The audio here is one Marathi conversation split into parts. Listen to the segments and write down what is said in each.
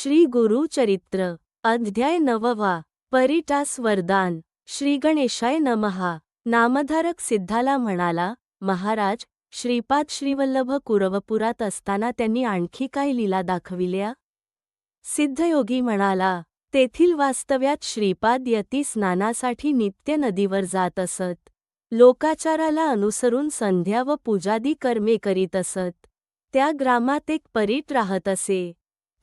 श्री गुरु चरित्र अध्याय नववा परिटास वरदान श्रीगणेशाय नमहा नामधारक सिद्धाला म्हणाला महाराज श्रीपाद श्रीवल्लभ कुरवपुरात असताना त्यांनी आणखी काय लीला दाखविल्या? सिद्धयोगी म्हणाला तेथील वास्तव्यात श्रीपाद यती स्नानासाठी नित्य नदीवर जात असत. लोकाचाराला अनुसरून संध्या व पूजादी कर्मे करीत असत. त्या ग्रामात एक परीट राहत असे.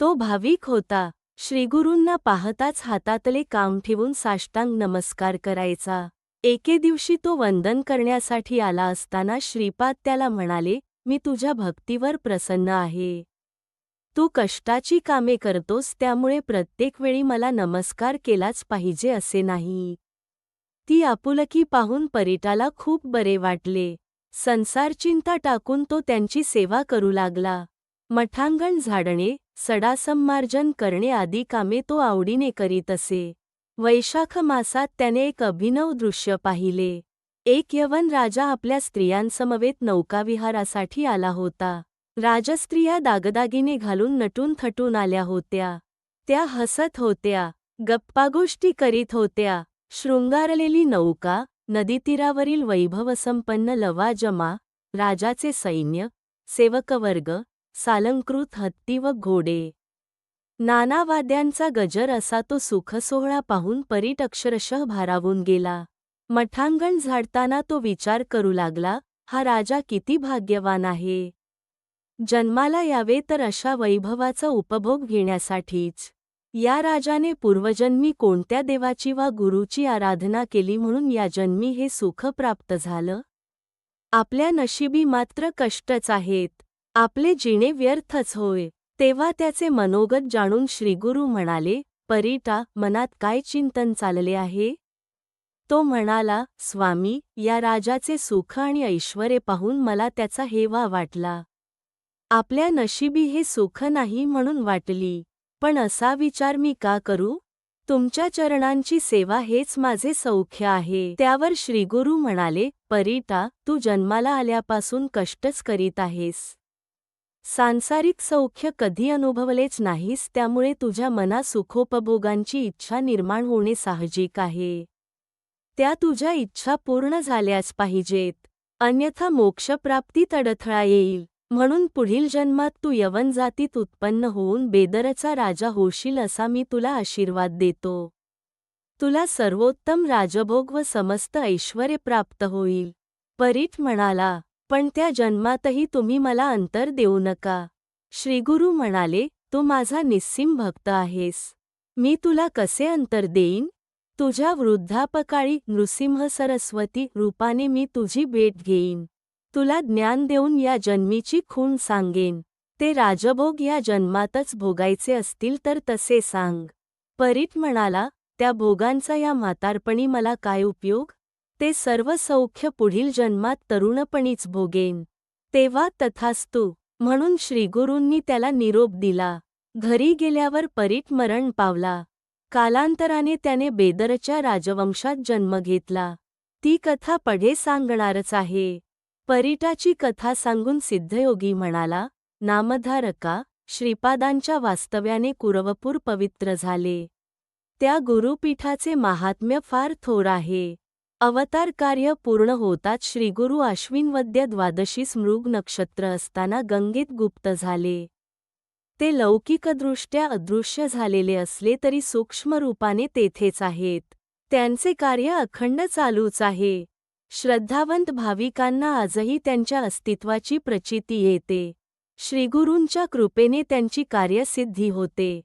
तो भाविक होता. श्रीगुरूंना पाहताच हातातले काम ठेवून साष्टांग नमस्कार करायचा. एके दिवशी तो वंदन करण्यासाठी आला असताना श्रीपाद त्याला म्हणाले मी तुझ्या भक्तीवर प्रसन्न आहे. तू कष्टाची कामे करतोस त्यामुळे प्रत्येक वेळी मला नमस्कार केलाच पाहिजे असे नाही. ती आपुलकी पाहून परिटाला खूप बरे वाटले. संसार चिंता टाकून तो त्यांची सेवा करू लागला. मठांगण झाडणे सडासंमार्जन करणे आदी कामे तो आवडीने करीत असे. वैशाख मासात त्याने एक अभिनव दृश्य पाहिले. एक यवन राजा आपल्या स्त्रियांसमवेत नौकाविहारासाठी आला होता. राजस्त्रिया दागदागिने घालून नटून थटून आल्या होत्या. त्या हसत होत्या गप्पागोष्टी करीत होत्या. शृंगारलेली नौका नदीतीरावरील वैभवसंपन्न लवाजमा राजाचे सैन्य सेवकवर्ग सालंकृत हत्ती व घोडे. नाना वाद्यांचा गजर असा तो सुखसोहळा पाहून परीट अक्षरशः भारावून गेला. मठांगण झाडताना तो विचार करू लागला हा राजा किती भाग्यवान आहे. जन्माला यावे तर अशा वैभवाचा उपभोग घेण्यासाठीच. या राजाने पूर्वजन्मी कोणत्या देवाची वा गुरुची आराधना केली म्हणून या जन्मी हे सुख प्राप्त झालं? आपल्या नशिबी मात्र कष्टच आहेत. आपले जिणे व्यर्थच होय. तेव्हा त्याचे मनोगत जाणून श्रीगुरु म्हणाले परीटा मनात काय चिंतन चालले आहे? तो म्हणाला स्वामी या राजाचे सुख आणि ऐश्वरे पाहून मला त्याचा हेवा वाटला. आपल्या नशिबी हे सुख नाही म्हणून वाटली. पण असा विचार मी का करू? तुमच्या चरणांची सेवा हेच माझे सौख्य आहे. त्यावर श्रीगुरु म्हणाले परीटा तू जन्माला आल्यापासून कष्टच करीत आहेस. सांसारिक सौख्य कधी अनुभवलेच नाहीस त्यामुळे तुझ्या मना सुखोपभोगांची इच्छा निर्माण होणे साहजिक आहे. त्या तुझ्या इच्छा पूर्ण झाल्याच पाहिजेत. अन्यथा मोक्षप्राप्तीत अडथळा येईल. म्हणून पुढील जन्मात तू यवन जातीत उत्पन्न होऊन बेदरचा राजा होशील असा मी तुला आशीर्वाद देतो. तुला सर्वोत्तम राजभोग व समस्त ऐश्वर्य प्राप्त होईल. परीट म्हणाला पण त्या जन्मातही तुम्ही मला अंतर देऊ नका. श्रीगुरु म्हणाले तू माझा निस्सिम भक्त आहेस. मी तुला कसे अंतर देईन? तुझ्या वृद्धापकाळी नृसिंह सरस्वती रूपाने मी तुझी भेट घेईन. तुला ज्ञान देऊन या जन्मीची खूण सांगेन. ते राजभोग या जन्मातच भोगायचे असतील तर तसे सांग. परीत म्हणाला त्या भोगांचा या म्हातारपणी मला काय उपयोग? ते सर्व सौख्य पुढील जन्मात तरुणपणीच भोगेन. तेव्हा तथास्तु म्हणून श्रीगुरूंनी त्याला निरोप दिला. घरी गेल्यावर परीट मरण पावला. कालांतराने त्याने बेदरच्या राजवंशात जन्म घेतला. ती कथा पढे सांगणारच आहे. परीटाची कथा सांगून सिद्धयोगी म्हणाला नामधारका श्रीपादांच्या वास्तव्याने कुरवपूर पवित्र झाले. त्या गुरुपीठाचे महात्म्य फार थोर आहे. अवतार कार्य पूर्ण होताच श्रीगुरु अश्विनवद्य द्वादशी स्मृग नक्षत्र असताना गंगेत गुप्त झाले. ते लौकिकदृष्ट्या अदृश्य झालेले असले तरी सूक्ष्म रूपाने तेथेच आहेत. त्यांचे कार्य अखंड चालूच आहे. श्रद्धावंत भाविकांना आजही त्यांच्या अस्तित्वाची प्रचिती येते. श्रीगुरूंच्या कृपेने त्यांची कार्यसिद्धी होते.